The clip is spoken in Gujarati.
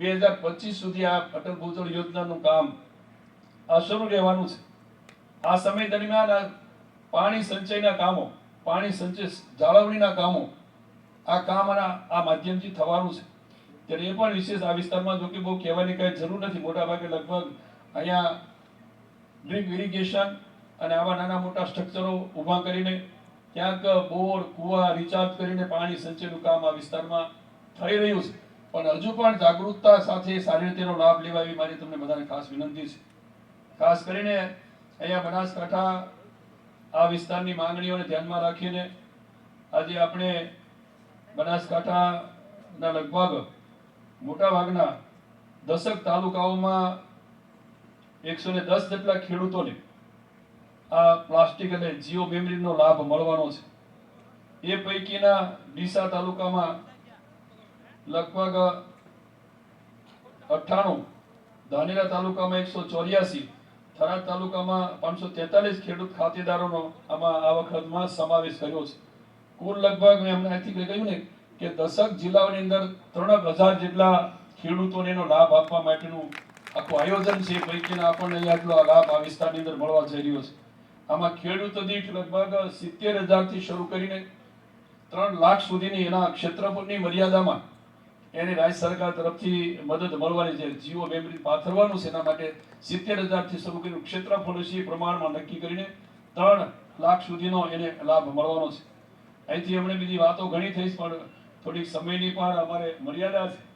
બે હજાર પચીસ સુધી આ અટલ ભૂજળ યોજનાનું કામ શરૂ રહેવાનું છે. આ સમય દરમિયાન પાણી સંચયના કામો, પાણી સંચય જાળવણીના કામો, આ કામ આ માધ્યમથી થવાનું છે. ત્યારે એ પણ વિશેષ આ વિસ્તારમાં જો કે બહુ કહેવાની કાંઈ જરૂર નથી. મોટા ભાગે લગભગ અહીંયા ડ્રીપ ઇરિગેશન અને આવા નાના મોટા સ્ટ્રક્ચરો ઊભા કરીને ક્યાંક બોર, કુવા, રિચાર્જ કરીને પાણી સંચયનું કામ આ વિસ્તારમાં થઈ રહ્યું છે. પણ હજુ પણ જાગૃતતા સાથે સારી રીતે લાભ લેવા એવી મારી તમને બધાને ખાસ વિનંતી છે. ખાસ કરીને અહીંયા બનાસકાંઠા આ વિસ્તારની માંગણીઓને ધ્યાનમાં રાખીને આજે આપણે બનાસકાંઠાના લગભગ મોટા ભાગના દસક તાલુકાઓમાં એકસો ને દસ જેટલા ખેડૂતોને આ પ્લાસ્ટિક અને જીઓ મેમરીનો લાભ મળવાનો છે. એ પૈકીના ડીસા તાલુકામાં લગભગ અઠ્ઠાણું. ધાનેરા તાલુકામાં એકસો ચોર્યાસી. થરાદ તાલુકામાં પાંચસો તેતાલીસ ખેડૂત ખાતેદારોનો આમાં આ વખતમાં સમાવેશ કર્યો છે. કુલ લગભગ મેં હમણાં અહીંથી કહ્યું ને કે દશક જિલ્લાઓની અંદર ત્રણ હજાર જેટલા ખેડૂતોને એનો લાભ આપવા માટેનું આખું આયોજન છે. પૈકીના આપણને આટલો લાભ આ વિસ્તારની અંદર મળવા જઈ રહ્યો છે. આમાં ખેડૂત દીઠ લગભગ સિત્તેર હજારથી શરૂ કરીને ત્રણ લાખ સુધીની એના ક્ષેત્રફળની મર્યાદામાં એને રાજ્ય સરકાર તરફથી મદદ મળવાની છે. જીઓ મેમરી પાથરવાનું છે. એના માટે સિત્તેર હજારથી શરૂ કરીને ક્ષેત્રફળ છે પ્રમાણમાં નક્કી કરીને ત્રણ લાખ સુધીનો એને લાભ મળવાનો છે. અહીંથી હમણાં બીજી વાતો ઘણી થઈ પણ થોડીક સમયની પણ અમારે મર્યાદા છે.